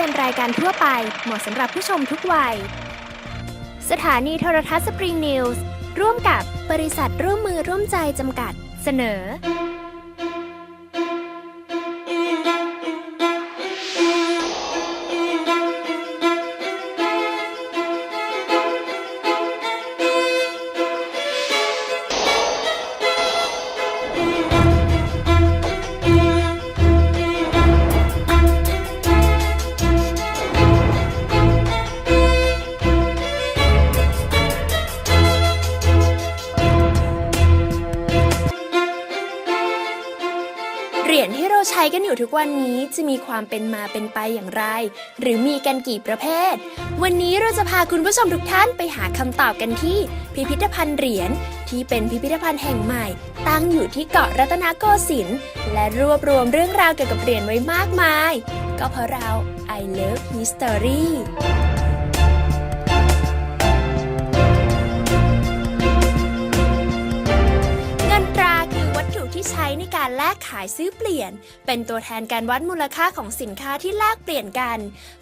เป็นรายการทั่วไป เหมาะสำหรับผู้ชมทุกวัย สถานีโทรทัศน์สปริงนิวส์ร่วมกับบริษัทร่วมมือร่วมใจจำกัด เสนอ ช้กันอยู่ทุกวันนี้จะมีความเป็นมาเป็นไปอย่างไร หรือมีกันกี่ประเภท วันนี้เราจะพาคุณผู้ชมทุกท่านไปหาคำตอบกันที่ พิพิธภัณฑ์เหรียญที่เป็นพิพิธภัณฑ์แห่งใหม่ ตั้งอยู่ที่เกาะรัตนโกสินทร์และรวบรวมเรื่องราวเกี่ยวกับเหรียญไว้มากมาย ก็เพราะเรา I love history ใช้ในการแลกขายซื้อเปลี่ยน เป็นตัวแทนการวัดมูลค่าของสินค้าที่แลกเปลี่ยนกัน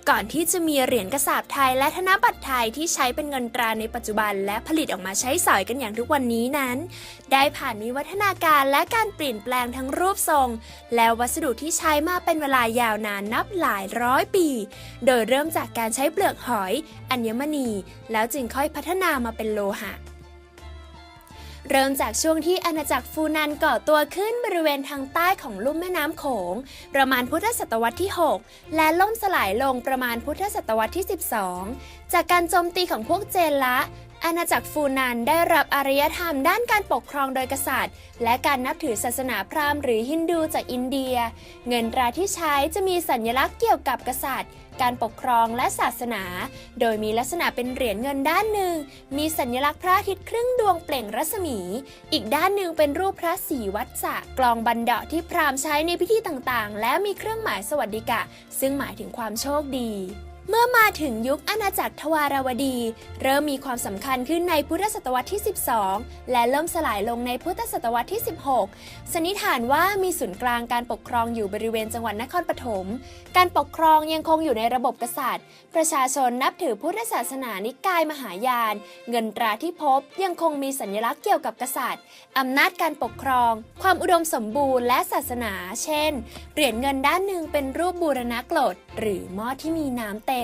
ก่อนที่จะมีเหรียญกระสาบไทยและธนบัตรไทยที่ใช้เป็นเงินตราในปัจจุบัน และผลิตออกมาใช้สอยกันอย่างทุกวันนี้นั้น ได้ผ่านวิวัฒนาการและการเปลี่ยนแปลงทั้งรูปทรง และวัสดุที่ใช้มาเป็นเวลายาวนานนับหลายร้อยปี โดยเริ่มจากการใช้เปลือกหอย อัญมณี แล้วจึงค่อยพัฒนามาเป็นโลหะ เริ่มจากช่วงที่อาณาจักรฟูนันก่อตัวขึ้นบริเวณทางใต้ของลุ่มแม่น้ำโขง ประมาณพุทธศตวรรษที่ 6 และล่มสลายลงประมาณพุทธศตวรรษที่ 12 จากการโจมตีของพวกเจนละอาณาจักรฟูนันได้รับอารยธรรมด้านการปกครองโดยกษัตริย์ และการนับถือศาสนาพราหมณ์หรือฮินดูจากอินเดีย เงินตราที่ใช้จะมีสัญลักษณ์เกี่ยวกับกษัตริย์ การปกครองและศาสนา โดยมีลักษณะเป็นเหรียญเงินด้านหนึ่ง มีสัญลักษณ์พระอาทิตย์ครึ่งดวงเปล่งรัศมี อีกด้านหนึ่งเป็นรูปพระศรีวัดสะกลองบันเดาะที่พราหมณ์ใช้ในพิธีต่างๆ และมีเครื่องหมายสวัสดิกะ ซึ่งหมายถึงความโชคดี เมื่อมาถึงยุคอาณาจักรทวารวดี เริ่มมีความสำคัญขึ้นในพุทธศตวรรษที่ 12 และเริ่มสลายลงในพุทธศตวรรษที่ 16 สันนิษฐานว่ามีศูนย์กลางการปกครองอยู่บริเวณจังหวัดนครปฐม การปกครองยังคงอยู่ในระบบกษัตริย์ ประชาชนนับถือพุทธศาสนานิกายมหายาน เงินตราที่พบยังคงมีสัญลักษณ์เกี่ยวกับกษัตริย์อำนาจการปกครอง ความอุดมสมบูรณ์และศาสนา เช่น เหรียญเงินด้านหนึ่งเป็นรูปบูรณะกรดหรือหม้อที่มีน้ำเต็ม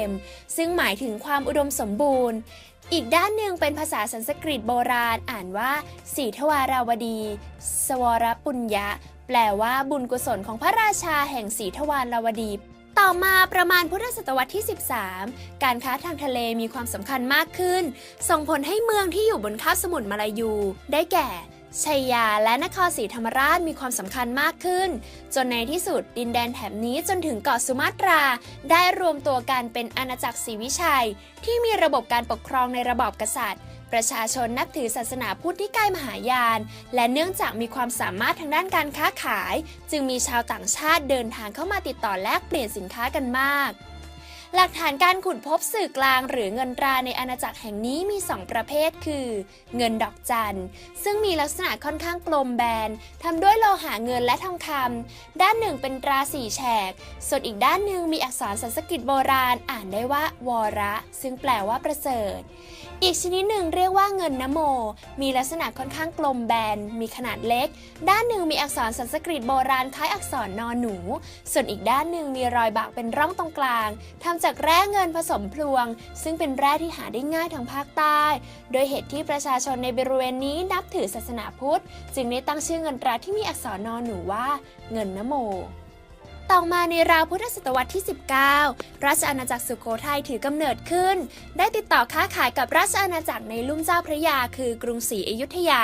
ซึ่งหมายถึงความอุดมสมบูรณ์ อีกด้านหนึ่งเป็นภาษาสันสกฤตโบราณอ่านว่าสีทวาราวดี สวรปุญญะ แปลว่าบุญกุศลของพระราชาแห่งสีทวาราวดีต่อมาประมาณพุทธศตวรรษที่ 13 การค้าทางทะเลมีความสำคัญมากขึ้น ส่งผลให้เมืองที่อยู่บนคาบสมุทรมาลายู ได้แก่ ชัยยาและนครศรีธรรมราชมีความสำคัญมากขึ้น จนในที่สุดดินแดนแถบนี้จนถึงเกาะสุมาตรา ได้รวมตัวกันเป็นอาณาจักรศรีวิชัย ที่มีระบบการปกครองในระบอบกษัตริย์ ประชาชนนับถือศาสนาพุทธนิกายมหายาน และเนื่องจากมีความสามารถทางด้านการค้าขาย จึงมีชาวต่างชาติเดินทางเข้ามาติดต่อแลกเปลี่ยนสินค้ากันมาก หลักฐานการขุดพบสื่อกลางหรือเงินตราในอาณาจักรแห่งนี้มี 2 ประเภทคือ เงินดอกจัน ซึ่งมีลักษณะค่อนข้างกลมแบนทำด้วยโลหะเงินและทองคำด้านหนึ่งเป็นตราสี่แฉก ส่วนอีกด้านหนึ่งมีอักษรสันสกฤตโบราณอ่านได้ว่าวระ ซึ่งแปลว่าประเสริฐ อีกชนิดหนึ่งเรียกว่าเงินนโม มีลักษณะค่อนข้างกลมแบน มีขนาดเล็ก ด้านหนึ่งมีอักษรสันสกฤตโบราณคล้ายอักษรนอนหนู ส่วนอีกด้านหนึ่งมีรอยบากเป็นร่องตรงกลางทำจากแร่เงินผสมพลวง ซึ่งเป็นแร่ที่หาได้ง่ายทางภาคใต้ โดยเหตุที่ประชาชนในบริเวณนี้นับถือศาสนาพุทธ จึงได้ตั้งชื่อเงินตราที่มีอักษรนอนหนูว่า เงินนโม ต่อมาในราวพุทธศตวรรษที่ 19 ราชอาณาจักรสุโขทัยถือกำเนิดขึ้น ได้ติดต่อค้าขายกับราชอาณาจักรในลุ่มเจ้าพระยา คือกรุงศรีอยุธยา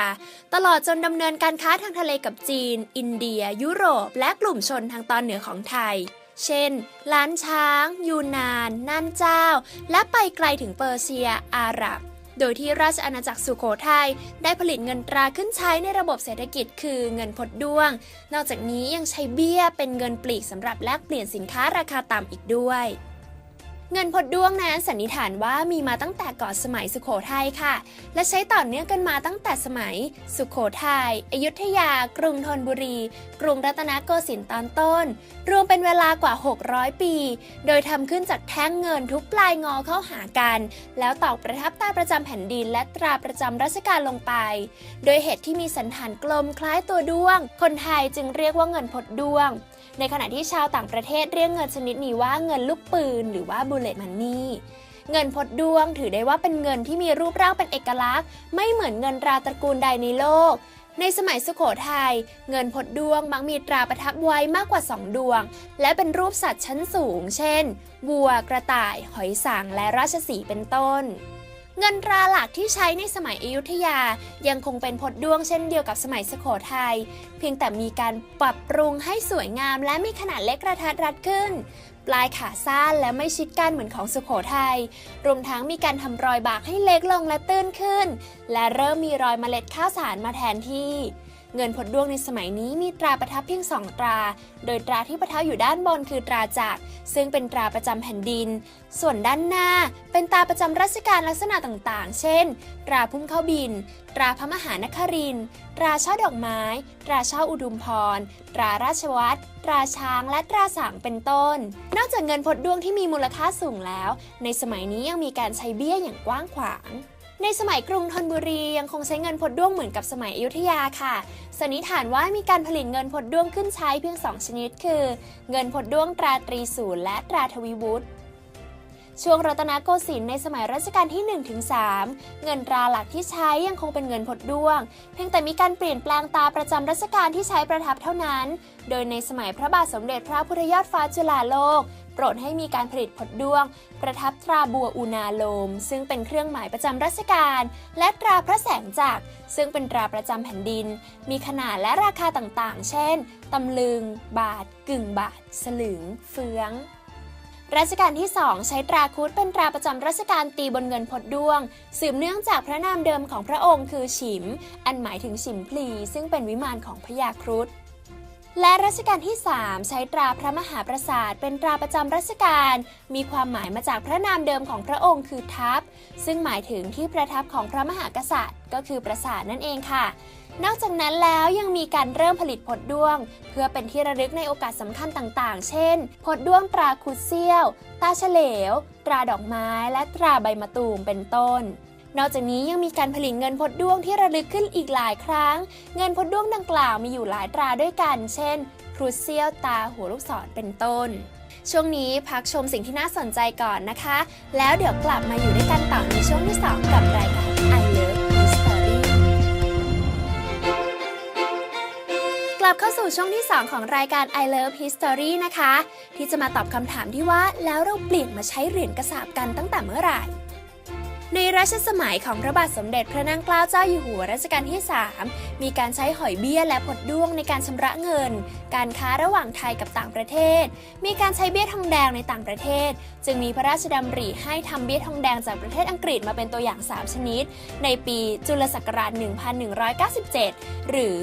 ตลอดจนดำเนินการค้าทางทะเลกับจีน อินเดีย ยุโรป และกลุ่มชนทางตอนเหนือของไทย เช่น ล้านช้าง ยูนาน น่านเจ้า และไปไกลถึงเปอร์เซีย อาหรับ โดยที่ราชอาณาจักรสุโขทัยได้ผลิตเงินตราขึ้นใช้ในระบบเศรษฐกิจคือเงินพดด้วง นอกจากนี้ยังใช้เบี้ยเป็นเงินปลีกสำหรับแลกเปลี่ยนสินค้าราคาต่ำอีกด้วย เงินพดด้วงนั้นสันนิษฐานว่ามีมาตั้งแต่ก่อนสมัยสุโขทัยค่ะ และใช้ต่อเนื่องกันมาตั้งแต่สมัย สุโขทัยอยุธยา กรุงธนบุรี กรุงรัตนโกสินทร์ตอนต้น รวมเป็นเวลากว่า 600 ปี โดยทำขึ้นจากแท่งเงินทุกปลายงอเข้าหากัน แล้วตอกประทับตาประจำแผ่นดิน และตราประจำราชการลงไป โดยเหตุที่มีสันฐานกลมคล้ายตัวด้วง คนไทยจึงเรียกว่าเงินพดด้วง ในขณะที่ชาวต่างประเทศเรียกเงินชนิดนี้ว่าเงินลูกปืน หรือว่า bullet money เงินพดดวงถือได้ว่าเป็นเงินที่มีรูปร่างเป็นเอกลักษณ์ ไม่เหมือนเงินตราตระกูลใดในโลก ในสมัยสุโขทัยเงินพดดวงมักมีตราประทับไว้มากกว่า 2 ดวง และเป็นรูปสัตว์ชั้นสูง เช่นวัวกระต่าย หอยสังและราชสีเป็นต้น เงินตราหลักที่ใช้ในสมัยอยุธยายังคงเป็นพดด้วงเช่นเดียวกับสมัยสุโขทัยเพียงแต่มีการปรับปรุงให้สวยงามและมีขนาดเล็กกระทัดรัดขึ้น ปลายขาสั้นและไม่ชิดกันเหมือนของสุโขทัยรวมทั้งมีการทำรอยบากให้เล็กลงและตื้นขึ้น และเริ่มมีรอยเมล็ดข้าวสารมาแทนที่ เงินพดด้วงในสมัยนี้มีตราประทับเพียงสองตรา โดยตราที่ประทับอยู่ด้านบนคือตราจักร ซึ่งเป็นตราประจำแผ่นดิน ส่วนด้านหน้า เป็นตราประจำราชการลักษณะต่างๆ เช่น ตราพุ่มเข้าบิน ตราพระมหานคริน ตราช่อดอกไม้ ตราช่ออุดมพร ตราราชวัตรตราช้างและตราสางเป็นต้น นอกจากเงินพดด้วงที่มีมูลค่าสูงแล้ว ในสมัยนี้ยังมีการใช้เบี้ยอย่างกว้างขวาง ในสมัยกรุงธนบุรียังคงใช้เงินพดด้วงเหมือนกับสมัยอยุธยาค่ะ สันนิษฐานว่ามีการผลิตเงินพดด้วงขึ้นใช้เพียง 2 ชนิด คือ เงินพดด้วงตราตรีศูนย์และตราทวีวุฒิช่วงรัตนโกสินทร์ในสมัยรัชกาลที่ 1-3 เงินตราหลักที่ใช้ยังคงเป็นเงินพดด้วง เพียงแต่มีการเปลี่ยนแปลงตาประจำรัชกาลที่ใช้ประทับเท่านั้น โดยในสมัยพระบาทสมเด็จพระพุทธยอดฟ้าจุฬาโลก รดให้มีการผลิตพดด้วง ประทับตราบัวอุณาโลม ซึ่งเป็นเครื่องหมายประจำรัชกาลและตราพระแสงจักรซึ่งเป็นตราประจำแผ่นดิน มีขนาดและราคาต่างๆ เช่นตำลึง บาท กึ่งบาท สลึง เฟืองรัชกาลที่ 2 ใช้ตราครุฑเป็นตราประจำรัชกาลตีบนเงินพดด้วง สืบเนื่องจากพระนามเดิมของพระองค์คือฉิม อันหมายถึงฉิมพลี ซึ่งเป็นวิมานของพญาครุฑ และรัชกาลที่ 3 ใช้ตราพระมหาปราสาทเป็นตราประจำรัชกาล มีความหมายมาจากพระนามเดิมของพระองค์คือทัพ ซึ่งหมายถึงที่ประทับของพระมหากษัตริย์ ก็คือปราสาทนั่นเองค่ะ นอกจากนั้นแล้วยังมีการเริ่มผลิตพดด้วง เพื่อเป็นที่ระลึกในโอกาสสำคัญต่างๆ เช่นพดด้วงตราคุดเซี่ยว ตาเฉลว ตราดอกไม้ และตราใบมะตูม เป็นต้น นอกจากนี้ยังมีการผลิตเงินพดด้วงที่ระลึกขึ้นอีกหลายครั้ง เงินพดด้วงดังกล่าวมีอยู่หลายตราด้วยกัน เช่น ครูเซียวตาหัวลูกศรเป็นต้น ช่วงนี้พักชมสิ่งที่น่าสนใจก่อนนะคะ แล้วเดี๋ยวกลับมาอยู่ด้วยกันต่อในช่วงที่ 2 กับรายการ I Love History กลับเข้าสู่ช่วงที่ 2 ของรายการ I Love History นะคะ ที่จะมาตอบคำถามที่ว่าแล้วเราเปลี่ยนมาใช้เหรียญกระสาบกันตั้งแต่เมื่อไหร่ ในรัชสมัยของพระบาทสมเด็จพระนางเกล้าเจ้าอยู่หัวรัชกาลที่ 3 มีการใช้หอยเบี้ยและผดด้วงในการชำระเงิน การค้าระหว่างไทยกับต่างประเทศ มีการใช้เบี้ยทองแดงในต่างประเทศ จึงมีพระราชดำริให้ทำเบี้ยทองแดงจากประเทศอังกฤษมาเป็นตัวอย่าง 3 ชนิด ในปีจุลศักราช 1197 หรือ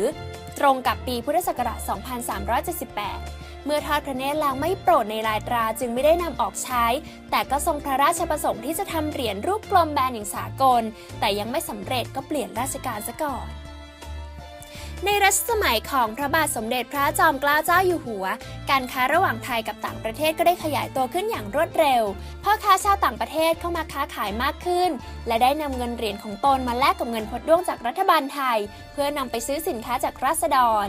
ตรงกับปีพุทธศักราช 2378 เมื่อทอดพระเนตรแล้วไม่โปรดในลายตราจึงไม่ได้นำออกใช้ แต่ก็ทรงพระราชประสงค์ที่จะทำเหรียญรูปกลมแบนอย่างสากล แต่ยังไม่สำเร็จก็เปลี่ยนราชการซะก่อน ในรัชสมัยของพระบาทสมเด็จพระจอมเกล้าเจ้าอยู่หัว การค้าระหว่างไทยกับต่างประเทศก็ได้ขยายตัวขึ้นอย่างรวดเร็ว พ่อค้าชาวต่างประเทศเข้ามาค้าขายมากขึ้น และได้นำเงินเหรียญของตนมาแลกกับเงินพดด้วงจากรัฐบาลไทย เพื่อนำไปซื้อสินค้าจากราษฎร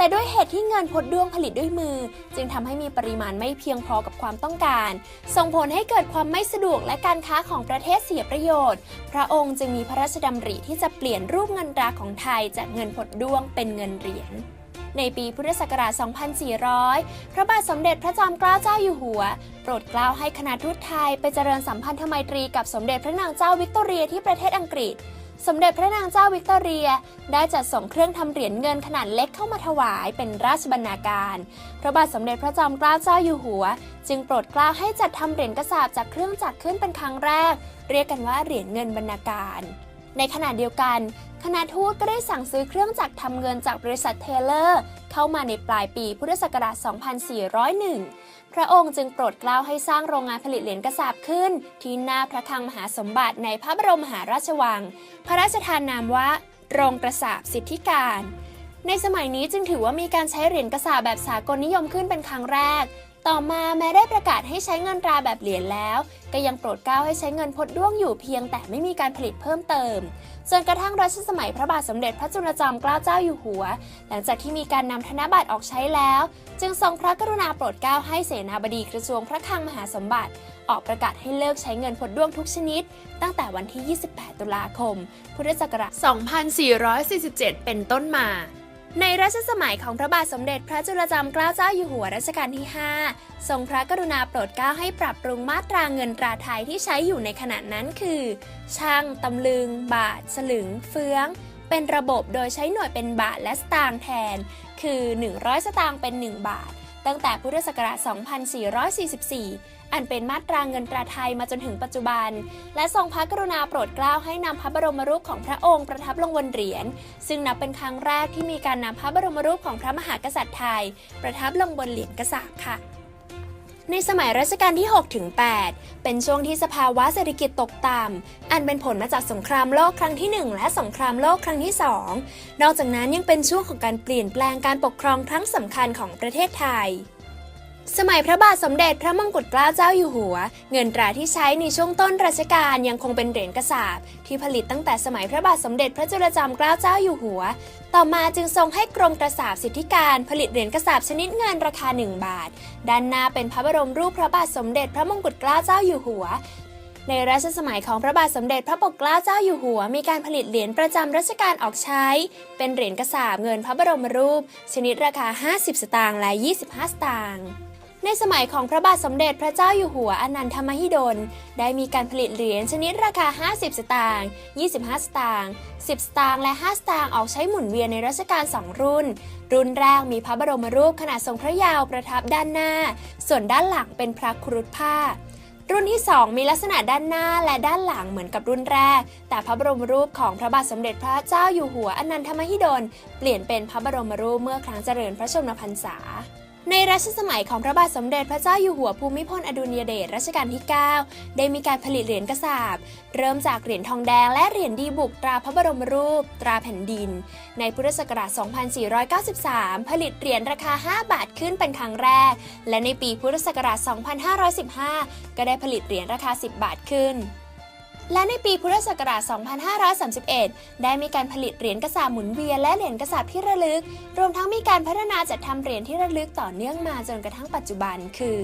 แต่ด้วยเหตุที่เงินพดด้วงผลิตด้วยมือ จึงทำให้มีปริมาณไม่เพียงพอกับความต้องการ ส่งผลให้เกิดความไม่สะดวกและการค้าของประเทศเสียประโยชน์ พระองค์จึงมีพระราชดำริที่จะเปลี่ยนรูปเงินตราของไทยจากเงินพดด้วงเป็นเงินเหรียญในปีพุทธศักราช 2400 พระบาทสมเด็จพระจอมเกล้าเจ้าอยู่หัว โปรดเกล้าให้คณะทูตไทยไปเจริญสัมพันธไมตรีกับสมเด็จพระนางเจ้าวิกตอเรียที่ประเทศอังกฤษ สมเด็จพระนางเจ้าวิกตอเรีย ได้จัดส่งเครื่องทำเหรียญเงินขนาดเล็กเข้ามาถวายเป็นราชบรรณาการ พระบาทสมเด็จพระจอมเกล้าเจ้าอยู่หัว จึงโปรดเกล้าให้จัดทำเหรียญกระสาบจากเครื่องจักรขึ้นเป็นครั้งแรก เรียกกันว่าเหรียญเงินบรรณาการ ในขณะเดียวกัน คณะทูตก็ได้สั่งซื้อเครื่องจักรทำเงินจากบริษัทเทเลอร์ เข้ามาในปลายปีพุทธศักราช 2401 พระองค์จึงโปรดเกล้าให้สร้างโรงงานผลิตเหรียญกระสาบขึ้น ที่หน้าพระคลังมหาสมบัติในพระบรมมหาราชวัง พระราชทานนามว่า โรงกระสาบสิทธิการในสมัยนี้จึงถือว่ามีการใช้เหรียญกระสาบแบบสากลนิยมขึ้นเป็นครั้งแรก ต่อมาแม้ได้ประกาศให้ใช้เงินตราแบบเหรียญแล้ว ก็ยังโปรดเกล้าให้ใช้เงินพดด้วงอยู่เพียงแต่ไม่มีการผลิตเพิ่มเติม จนกระทั่งรัชสมัยพระบาทสมเด็จพระจุลจอมเกล้าเจ้าอยู่หัว หลังจากที่มีการนำธนบัตรออกใช้แล้ว จึงทรงพระกรุณาโปรดเกล้าให้เสนาบดีกระทรวงพระคลังมหาสมบัติ ออกประกาศให้เลิกใช้เงินพดด้วงทุกชนิด ตั้งแต่วันที่ 28 ตุลาคม พุทธศักราช 2447 เป็นต้นมา ในรัชสมัยของพระบาทสมเด็จพระจุลจอมเกล้าเจ้าอยู่หัวรัชกาลที่ 5 ทรงพระกรุณาโปรดเกล้าให้ปรับปรุงมาตราเงินตราไทยที่ใช้อยู่ในขณะนั้นคือ ช่างตำลึง บาท สลึง เฟือง เป็นระบบโดยใช้หน่วยเป็นบาทและสตางค์แทน คือ 100 สตางค์เป็น 1 บาท ตั้งแต่พุทธศักราช 2444 อันเป็นมาตราเงินตราไทยมาจนถึงปัจจุบัน และทรงพระกรุณาโปรดเกล้าให้นำพระบรมรูปของพระองค์ประทับลงบนเหรียญ ซึ่งนับเป็นครั้งแรกที่มีการนำพระบรมรูปของพระมหากษัตริย์ไทย ประทับลงบนเหรียญกระสาบค่ะ ในสมัยรัชกาลที่ 6 ถึง 8 เป็นช่วงที่สภาวะเศรษฐกิจตกต่ำ อันเป็นผลมาจากสงครามโลกครั้งที่ 1 และสงครามโลกครั้งที่ 2 นอกจากนั้นยังเป็นช่วงของการเปลี่ยนแปลงการปกครองครั้งสำคัญของประเทศไทย สมัยพระบาทสมเด็จพระมงกุฎเกล้าเจ้าอยู่หัว เงินตราที่ใช้ในช่วงต้นรัชกาลยังคงเป็นเหรียญกระสาบที่ผลิตตั้งแต่สมัยพระบาทสมเด็จพระจุลจอมเกล้าเจ้าอยู่หัว ต่อมาจึงทรงให้กรมกระสาบสิทธิการผลิตเหรียญกระสาบชนิดเงินราคา 1 บาท ด้านหน้าเป็นพระบรมรูปพระบาทสมเด็จพระมงกุฎเกล้าเจ้าอยู่หัวในรัชสมัยของพระบาทสมเด็จพระปกเกล้าเจ้าอยู่หัว มีการผลิตเหรียญประจำรัชกาลออกใช้ เป็นเหรียญกระสาบเงินพระบรมรูป ชนิดราคา 50 สตางค์และ 25 สตางค์ ในสมัยของพระบาทสมเด็จพระเจ้าอยู่หัวอนันทมหิดล ได้มีการผลิตเหรียญชนิดราคา 50 สตางค์ 25 สตางค์ 10 สตางค์ และ 5 สตางค์ออกใช้หมุนเวียนในรัชกาล2รุ่น รุ่นแรกมีพระบรมรูปขนาดทรงพระยาวประทับด้านหน้า ส่วนด้านหลังเป็นพระครุฑผ้ารุ่นที่ 2 มีลักษณะด้านหน้าและด้านหลังเหมือนกับรุ่นแรก แต่พระบรมรูปของพระบาทสมเด็จพระเจ้าอยู่หัวอนันทมหิดล เปลี่ยนเป็นพระบรมรูปเมื่อครั้งเจริญพระชนมพรรษา ในรัชสมัยของพระบาทสมเด็จพระเจ้าอยู่หัวภูมิพลอดุลยเดชรัชกาลที่ 9 ได้มีการผลิตเหรียญกระสาบ เริ่มจากเหรียญทองแดงและเหรียญดีบุกตราพระบรมรูป ตราแผ่นดิน ในพุทธศักราช 2493 ผลิตเหรียญราคา 5 บาทขึ้นเป็นครั้งแรก และในปีพุทธศักราช 2515 ก็ได้ผลิตเหรียญราคา 10 บาทขึ้น และในปีพุทธศักราช 2531 ได้มีการผลิตเหรียญกระสาบหมุนเวียนและเหรียญกระสาบที่ระลึก รวมทั้งมีการพัฒนาจัดทำเหรียญที่ระลึกต่อเนื่องมาจนกระทั่งปัจจุบันคือ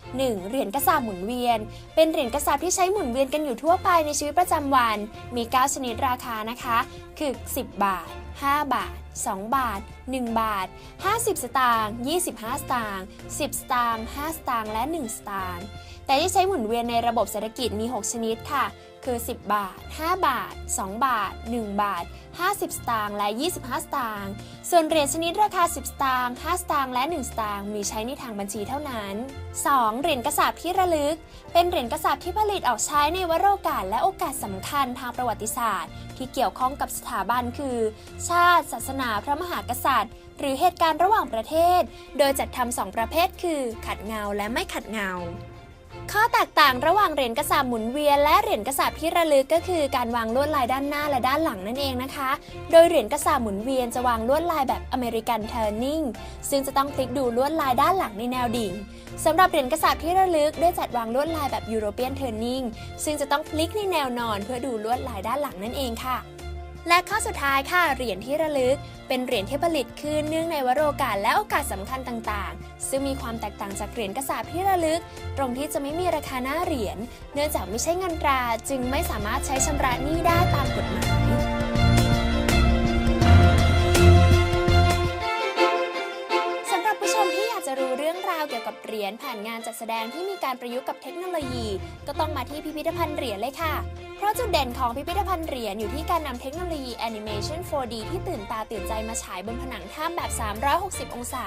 1. เหรียญกระสาบหมุนเวียน เป็นเหรียญกระสาบที่ใช้หมุนเวียนกันอยู่ทั่วไปในชีวิตประจำวัน มี 9 ชนิดราคานะคะ คือ 10 บาท 5 บาท 2 บาท 1 บาท 50 สตางค์25 สตางค์10 สตางค์5สตางค์และ 1 สตางค์แต่ที่ใช้หมุนเวียนในระบบเศรษฐกิจมี 6 ชนิดค่ะ คือ 10 บาท 5 บาท 2 บาท 1 บาท 50 สตางค์และ 25 สตางค์ส่วนเหรียญชนิดราคา 10 สตางค์5สตางค์และ 1 สตางค์มีใช้ในทางบัญชีเท่านั้น 2. เหรียญกระสาบที่ระลึก เป็นเหรียญกระสาบที่ผลิตออกใช้ในวโรกาสและโอกาสสำคัญทางประวัติศาสตร์ ที่เกี่ยวข้องกับสถาบันคือ ชาติ ศาสนา พระมหากษัตริย์ หรือเหตุการณ์ระหว่างประเทศ โดยจัดทำสองประเภทคือ ขัดเงาและไม่ขัดเงา ข้อแตกต่างระหว่างเหรียญกระสาบหมุนเวียนและเหรียญกระสาบที่ระลึกก็คือการวางลวดลายด้านหน้าและด้านหลังนั่นเองนะคะ โดยเหรียญกระสาบหมุนเวียนจะวางลวดลายแบบอเมริกันเทอร์นิ่งซึ่งจะต้องพลิกดูลวดลายด้านหลังในแนวดิ่งสำหรับเหรียญกระสาบที่ระลึกได้จัดวางลวดลายแบบยูโรเปียนเทอร์นิ่งซึ่งจะต้องพลิกในแนวนอนเพื่อดูลวดลายด้านหลังนั่นเองค่ะ และข้อสุดท้ายค่ะเหรียญที่ระลึก เป็นเหรียญที่ผลิตขึ้นเนื่องในวโรกาสและโอกาสสำคัญต่างๆ ซึ่งมีความแตกต่างจากเหรียญกระสาบที่ระลึก ตรงที่จะไม่มีราคาหน้าเหรียญ เนื่องจากไม่ใช่เงินตราจึงไม่สามารถใช้ชำระหนี้ได้ตามกฎหมายสำหรับผู้ชมที่อยากจะรู้เรื่องราวเกี่ยว กับเหรียญผ่านงานจัดแสดงที่มีการประยุกต์กับเทคโนโลยี ก็ต้องมาที่พิพิธภัณฑ์เหรียญเลยค่ะ เพราะจุดเด่นของพิพิธภัณฑ์เหรียญอยู่ที่การนำเทคโนโลยีแอนิเมชัน 4D ที่ตื่นตาตื่นใจมาฉายบนผนังถ้ำแบบ 360 องศา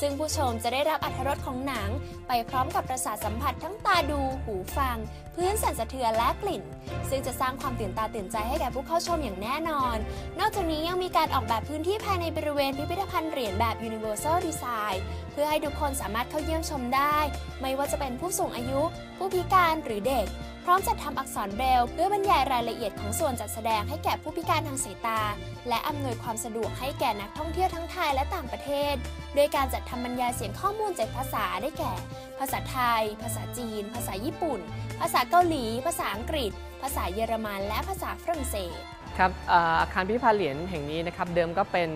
ซึ่งผู้ชมจะได้รับอรรถรสของหนัง ไปพร้อมกับประสาทสัมผัสทั้งตาดู หูฟัง พื้นสั่นสะเทือนและกลิ่น ซึ่งจะสร้างความตื่นตาตื่นใจให้แก่ผู้เข้าชมอย่างแน่นอน นอกจากนี้ยังมีการออกแบบพื้นที่ภายในบริเวณพิพิธภัณฑ์เหรียญแบบ Universal Design เพื่อให้ทุกคนสามารถเข้ายี่ยมชมได้ ไม่ว่าจะเป็นผู้สูงอายุ ผู้พิการหรือเด็ก พร้อมจัดทำอักษรเบรลเพื่อบรรยายรายละเอียดของส่วนจัดแสดงให้แก่ผู้พิการทางสายตา และอำนวยความสะดวกให้แก่นักท่องเที่ยวทั้งไทยและต่างประเทศ โดยการจัดทำบรรยายเสียงข้อมูลเจ็ดภาษาได้แก่ ภาษาไทย ภาษาจีน ภาษาญี่ปุ่น ภาษาเกาหลี ภาษาอังกฤษ ภาษาเยอรมัน และภาษาฝรั่งเศส ครับอาคารพิพิธภัณฑ์เหรียญแห่งนี้นะครับเดิมก็เป็น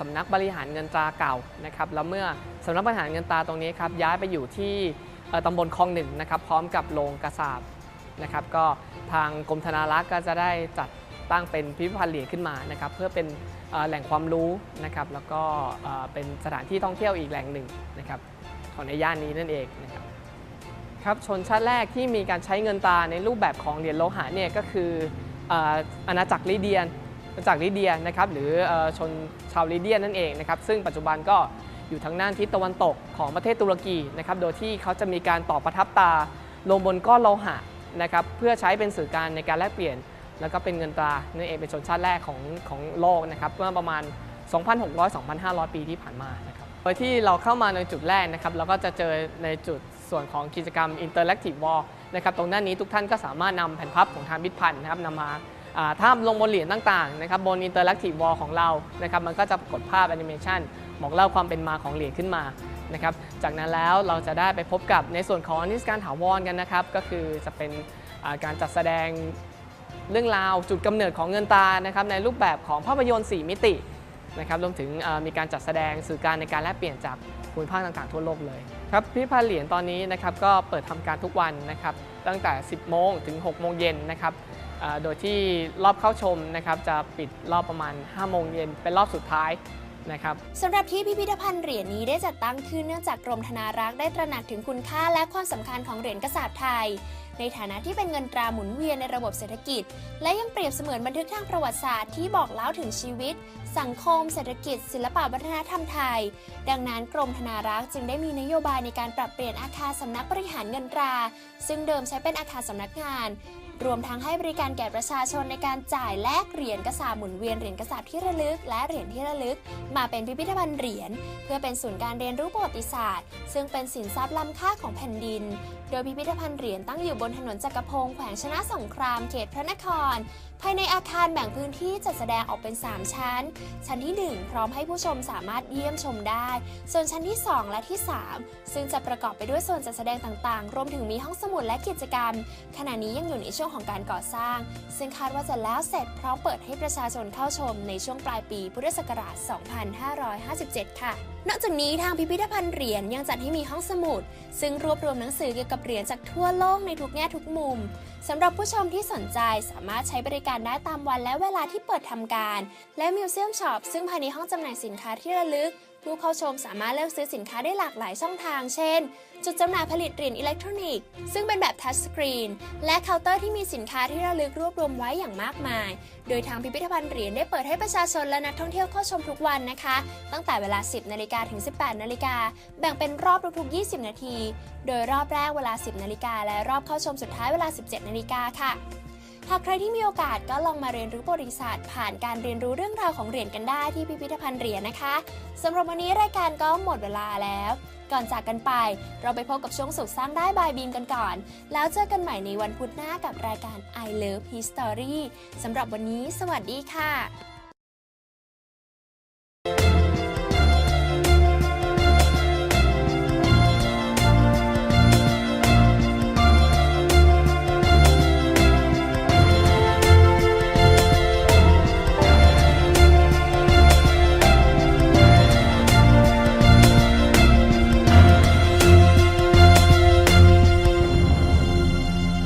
สำนักบริหารเงินตราเก่านะครับแล้วเมื่อสำนักบริหารเงินตราตรงนี้ครับย้ายไปอยู่ที่ตำบลคลองหนึ่งนะครับพร้อมกับโรงกระสาบนะครับก็ทางกรมธนารักษ์ก็จะได้จัดตั้งเป็นพิพิธภัณฑ์เหรียญขึ้นมานะครับเพื่อเป็นแหล่งความรู้นะครับแล้วก็เป็นสถานที่ท่องเที่ยวอีกแหล่งหนึ่งนะครับของในย่านนี้นั่นเองนะครับครับชนชาติแรกที่มีการใช้เงินตราในรูปแบบของเหรียญโลหะเนี่ยก็คือ อาณาจักรลิเดียนอาณาจักรลิเดียนะครับหรือชนชาวลิเดียนนั่นเองนะครับซึ่งปัจจุบันก็อยู่ทางด้านทิศตะวันตกของประเทศตุรกีนะครับโดยที่เขาจะมีการต่อประทับตาลงบนก้อนโลหะนะครับเพื่อใช้เป็นสื่อการในการแลกเปลี่ยน แล้วก็เป็นเงินตรานั่นเองเป็นชนชาติแรกของของโลกนะครับเมื่อประมาณ 2,600-2,500 ปีที่ผ่านมานะครับโดยที่เราเข้ามาในจุดแรกนะครับเราก็จะเจอในจุดส่วนของกิจกรรม Interactive Wall นะครับตรงด้านนี้ทุกท่านก็สามารถนำแผ่นพับของทางบิตพันนะครับนำมาถ้าลงบนเหรียญต่างๆนะครับบน Interactive Wall ของเรานะครับมันก็จะปรากฏภาพแอนิเมชันบอกเล่าความเป็นมาของเหรียญขึ้นมานะครับจากนั้นแล้วเราจะได้ไปพบกับในส่วนของนิทรรศการถาวรกันนะครับก็คือจะเป็นการจัดแสดงเรื่องราวจุดกำเนิดของเงินตานะครับในรูปแบบของภาพยนตร์ 4 มิตินะครับรวมถึงมีการจัดแสดงสื่อการในการแลกเปลี่ยนจากภูมิภาคต่างๆทั่วโลกเลย ครับพิพิธภัณฑ์เหรียญตอนนี้นะครับก็เปิดทำการทุกวันนะครับตั้งแต่ 10 โมงถึง 6 โมงเย็นนะครับโดยที่รอบเข้าชมนะครับจะปิดรอบประมาณ 5 โมงเย็นเป็นรอบสุดท้าย นะครับสำหรับที่พิพิธภัณฑ์เหรียญนี้ได้จัดตั้งขึ้นเนื่องจากกรมธนารักษ์ได้ตระหนักถึงคุณค่าและความสำคัญของเหรียญกระสาบไทย ในฐานะที่เป็นเงินตราหมุนเวียนในระบบเศรษฐกิจ และยังเปรียบเสมือนบันทึกทางประวัติศาสตร์ที่บอกเล่าถึงชีวิต สังคม เศรษฐกิจ ศิลปวัฒนธรรมไทย ดังนั้นกรมธนารักษ์จึงได้มีนโยบายในการปรับเปลี่ยนอาคารสำนักบริหารเงินตรา ซึ่งเดิมใช้เป็นอาคารสำนักงาน รวมทั้งให้บริการแก่ประชาชนในการจ่ายแลกเหรียญกระสาบหมุนเวียนเหรียญกระสาบที่ระลึก และเหรียญที่ระลึก มาเป็นพิพิธภัณฑ์เหรียญเพื่อเป็นศูนย์การเรียนรู้ประวัติศาสตร์ ซึ่งเป็นสินทรัพย์ล้ำค่าของแผ่นดิน โดยพิพิธภัณฑ์เหรียญตั้งอยู่บนถนนจักรพงศ์แขวงชนะสงครามเขตพระนคร ภายในอาคารแบ่งพื้นที่จัดแสดงออกเป็น 3 ชั้น ชั้นที่ 1 พร้อมให้ผู้ชมสามารถเยี่ยมชมได้ ส่วนชั้นที่ 2 และที่ 3 ซึ่งจะประกอบไปด้วยส่วนจัดแสดงต่างๆ รวมถึงมีห้องสมุดและกิจกรรม ขณะนี้ยังอยู่ในช่วงของการก่อสร้าง ซึ่งคาดว่าจะแล้วเสร็จพร้อมเปิดให้ประชาชนเข้าชมในช่วงปลายปีพุทธศักราช 2557 ค่ะ นอกจากนี้ทางพิพิธภัณฑ์เหรียญยังจัดให้มีห้องสมุด ซึ่งรวบรวมหนังสือเกี่ยวกับเหรียญจากทั่วโลกในทุกแง่ทุกมุมสำหรับผู้ชมที่สนใจสามารถใช้บริการได้ตามวันและเวลาที่เปิดทำการ และมิวเซียมช็อปซึ่งภายในห้องจำหน่ายสินค้าที่ระลึก ผู้เข้าชมสามารถเลือกซื้อสินค้าได้หลากหลายช่องทาง เช่น จุดจำหน่ายผลิตเหรียญอิเล็กทรอนิกส์ ซึ่งเป็นแบบทัชสกรีน และเคาน์เตอร์ที่มีสินค้าที่ระลึกรวบรวมไว้อย่างมากมาย โดยทางพิพิธภัณฑ์เหรียญได้เปิดให้ประชาชนและนักท่องเที่ยวเข้าชมทุกวันนะคะ ตั้งแต่เวลา 10 นาฬิกาถึง 18 นาฬิกา แบ่งเป็นรอบทุกๆ 20 นาที โดยรอบแรกเวลา 10 นาฬิกาและรอบเข้าชมสุดท้ายเวลา 17 นาฬิกาค่ะ หากใครที่มีโอกาสก็ลองมาเรียนรู้บริษัท ผ่านการเรียนรู้เรื่องราวของเหรียญกันได้ที่พิพิธภัณฑ์เหรียญนะคะสำหรับวันนี้รายการก็หมดเวลาแล้ว ก่อนจากกันไป เราไปพบกับช่วงสุขสร้างได้บายบีมกันก่อน แล้วเจอกันใหม่ในวันพุธหน้ากับรายการ I Love History สำหรับวันนี้ สวัสดีค่ะ